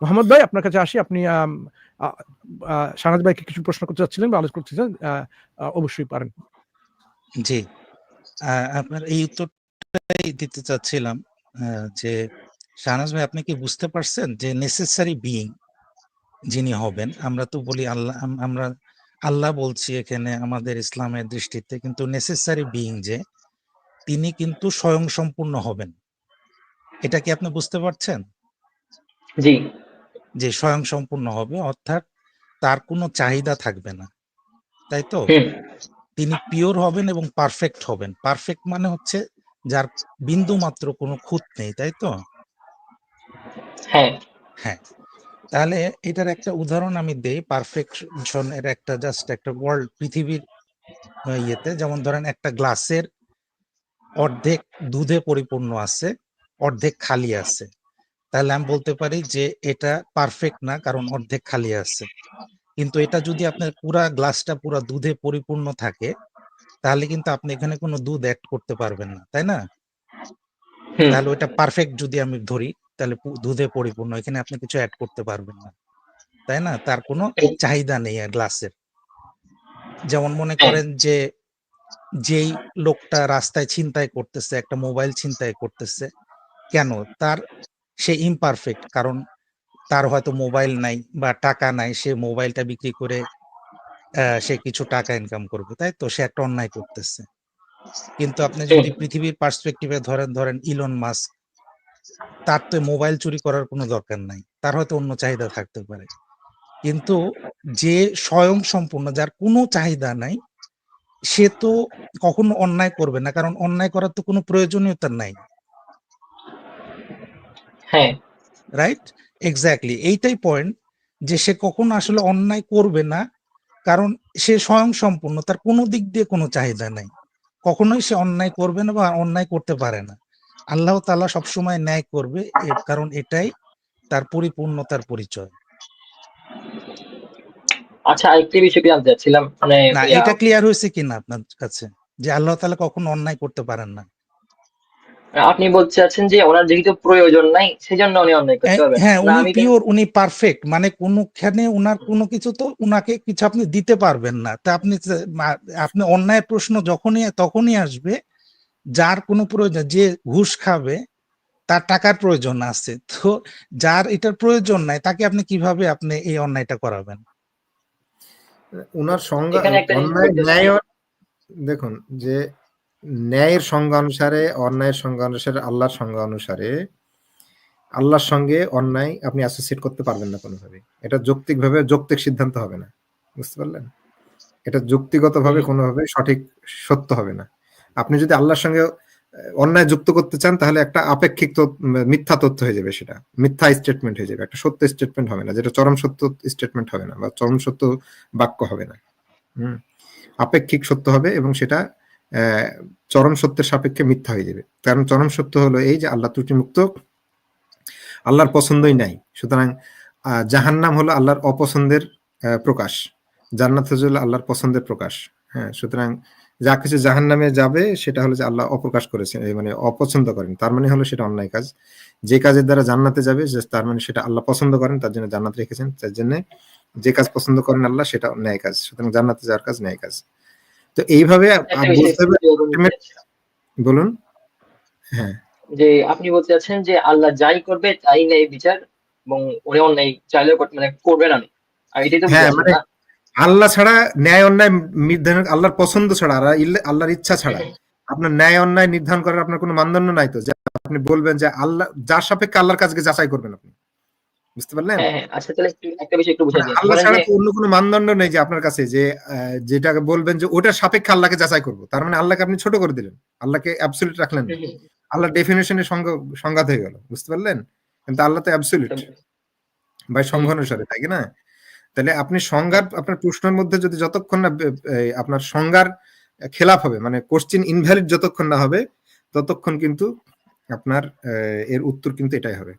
মোহাম্মদ ভাই আপনার কাছে আসি। আপনি শাহনাজ ভাইকে কিছু প্রশ্ন করতে চাচ্ছিলেন বা আলোচনা করতে আ, অবশ্যই পারেন। জি। আহ, আপনার এই উত্তরটাই দিতে চাচ্ছিলাম আহ, যে শাহনাজ ভাই আপনি কি বুঝতে পারছেন যে নেসেসারি বিইং যিনি হবেন? আমরা তো বলি আল্লাহ আমরা আল্লাহ বলছি এখানে আমাদের ইসলামের দৃষ্টিতে কিন্তু নেসেসারি বিইং যে তিনি কিন্তু স্বয়ং সম্পূর্ণ হবেন। এটা কি আপনি বুঝতে পারছেন? জি। যে স্বয়ং সম্পূর্ণ হবে অর্থাৎ তার কোনো চাহিদা থাকবে না। তাই তো? তিনি পিওর হবেন এবং পারফেক্ট হবেন। পারফেক্ট মানে হচ্ছে যার বিন্দু মাত্র কোনো খুঁত নেই তাই তো? হ্যাঁ। হ্যাঁ। তাহলে এটার একটা উদাহরণ আমি দেই। পারফেকশন এর একটা জাস্ট একটা ওয়ার্ল্ড পৃথিবীর ইয়েতে যেমন ধরেন একটা গ্লাসের অর্ধেক দুধে পরিপূর্ণ আছে অর্ধেক খালি আছে। তাহলে আমি বলতে পারি যে এটা পারফেক্ট না কারণ অর্ধেক খালি আছে। কিন্তু এটা যদি আপনার পুরা গ্লাসটা পুরা দুধে পরিপূর্ণ থাকে তাহলে কিন্তু আপনি এখানে কোনো দুধ অ্যাড করতে পারবেন না তাই না? তাহলে ওটা পারফেক্ট যদি আমি ধরি তাহলে দুধে পরিপূর্ণ এখানে আপনি কিছু অ্যাড করতে পারবেন না। তাই না? তার কোনো চাহিদা নেই গ্লাসের। যেমন মনে হ্যাঁ। করেন যে যেই লোকটা রাস্তায় ছিনতাই করতেছে একটা মোবাইল ছিনতাই করতেছে কেন? তার সে ইমপারফেক্ট কারণ তার হয়তো মোবাইল নাই বা টাকা নাই সে মোবাইলটা বিক্রি করে সে কিছু টাকা ইনকাম করবে তাই তো? সে একটা অন্যায় করতেছে। কিন্তু আপনি যদি পৃথিবীর পার্সপেক্টিভে ধরেন ধরেন ইলন মাস্ক তার তো মোবাইল চুরি করার কোনো দরকার নাই তার হয়তো অন্য চাহিদা থাকতে পারে। কিন্তু যে স্বয়ং সম্পূর্ণ যার কোনো চাহিদা নাই সে তো কখনো অন্যায় করবে না কারণ অন্যায় করার তো কোনো প্রয়োজনীয়তা নাই। হ্যাঁ। রাইট এক্স্যাক্টলি এইটাই পয়েন্ট যে সে কখনো আসলে অন্যায় করবে না কারণ সে স্বয়ং সম্পূর্ণ তার কোনো দিক দিয়ে কোনো চাহিদা নাই। কখনোই সে অন্যায় করবে না বা অন্যায় করতে পারে না। আল্লাহ তাআলা সবসময় ন্যায় করবে কারণ এটাই তার পরিপূর্ণতার পরিচয়। আচ্ছা আরেকটি বিষয় জানতে চাচ্ছিলাম মানে না এটা ক্লিয়ার হয়েছে কিনা আপনার কাছে? যে আল্লাহ তালা কখনো অন্যায় করতে পারেন না। আপনি বলতে চাচ্ছেন যে ওনার যেহেতু প্রয়োজন নাই সেজন্য উনি অন্যায় করতে হ্যাঁ, পারবেন হ্যাঁ উনি পিওর উনি পারফেক্ট মানে কোনোখানে উনার কোনো কিছু তো উনাকে কিছু আপনি দিতে পারবেন না। তা আপনি আপনি অন্যায় প্রশ্ন যখনই তখনই আসবে যার কোনো প্রয়োজন যে ঘুষ খাবে তার টাকার প্রয়োজন আছে। তো যার এটার প্রয়োজন নাই তাকে আপনি কীভাবে আপনি এই অন্যায়টা করাবেন? ওনার সংজ্ঞা এখানে একটা জিনিস অন্যায় ন্যায় দেখুন যে ন্যায়ের সংজ্ঞা অনুসারে অন্যায়ের সংজ্ঞা অনুসারে আল্লাহর সংজ্ঞা অনুসারে আল্লাহর সঙ্গে অন্যায় আপনি অ্যাসোসিয়েট করতে পারবেন না কোনোভাবে। এটা যৌক্তিকভাবে যৌক্তিক সিদ্ধান্ত হবে না। বুঝতে পারলেন? এটা যুক্তিগতভাবে। কোনোভাবে সঠিক সত্য হবে না। আপনি যদি আল্লাহর সঙ্গে অন্যায় যুক্ত করতে চান তাহলে একটা আপেক্ষিক তথ্য- মিথ্যা তথ্য হয়ে যাবে সেটা। মিথ্যা স্টেটমেন্ট হয়ে যাবে। একটা সত্য স্টেটমেন্ট হবে না যেটা চরম সত্য স্টেটমেন্ট হবে না বা চরম সত্য বাক্য হবে না। হুম। আপেক্ষিক সত্য হবে এবং সেটা চরম সত্যের সাপেক্ষে মিথ্যা হয়ে যাবে। কারণ চরম সত্য হলো এই যে আল্লাহ ত্রুটি মুক্ত আল্লাহর পছন্দই নাই। সুতরাং আহ, জাহান্নাম হলো আল্লাহর অপছন্দের প্রকাশ। জান্নাত হলো আল্লাহর পছন্দের প্রকাশ। হ্যাঁ সুতরাং যা কিছু জাহান্নামে যাবে সেটা হলো যে আল্লাহ অপ্রকাশ করেছেন মানে অপছন্দ করেন। তার মানে হলো সেটা অন্যায় কাজ। যে কাজের দ্বারা জান্নাতে যাবে তার মানে সেটা আল্লাহ পছন্দ করেন তার জন্য জান্নাত রেখেছেন। তার জন্য যে কাজ পছন্দ করেন আল্লাহ সেটা ন্যায় কাজ। সুতরাং জান্নাতে যাওয়ার কাজ ন্যায় কাজ। তো এইভাবে। বলুন। হ্যাঁ। যে আপনি বলতে চাচ্ছেন যে আল্লাহ যাই করবে তাই নেই বিচার এবং উনি অন্যায় চাইলেও মানে করবে না আর এটাই তো হ্যাঁ, মানে- আল্লাহ ছাড়া ন্যায় অন্যায় নির্ধারণ আল্লাহর পছন্দ ছাড়া আর আল্লাহর ইচ্ছা ছাড়া। আপনার ন্যায় অন্যায় নির্ধারণ করার আপনার কোনো মানদণ্ড নাই তো? যে আপনি বলবেন যে আল্লাহ যার সাপেক্ষে আল্লাহর কাজকে যাচাই করবেন আপনি। বুঝতে পারলেন? হ্যাঁ হ্যাঁ আচ্ছা তাহলে একটা বিষয় একটু বুঝাই মানে আল্লাহ ছাড়া তো অন্য কোনো মানদণ্ড নেই যে আপনার কাছে যে যেটাকে বলবেন যে ওটার সাপেক্ষে আল্লাহকে যাচাই করব। তার মানে আল্লাহকে আপনি ছোট করে দিলেন। আল্লাহকে অ্যাবসলিউট রাখলেন আল্লাহ ডেফিনেশনের সংঘাত হয়ে গেল। বুঝতে পারলেন? কিন্তু আল্লাহ তো অ্যাবসলিউট বাই সংখ্যা অনুসারে তাই না? তাহলে আপনি সংজ্ঞার আপনার প্রশ্নের মধ্যে যদি যতক্ষণ না আপনার সংজ্ঞার খেলাফ হবে মানে কোশ্চিন ইনভ্যালিড যতক্ষণ না হবে ততক্ষণ কিন্তু আপনার আহ, এর উত্তর কিন্তু এটাই হবে।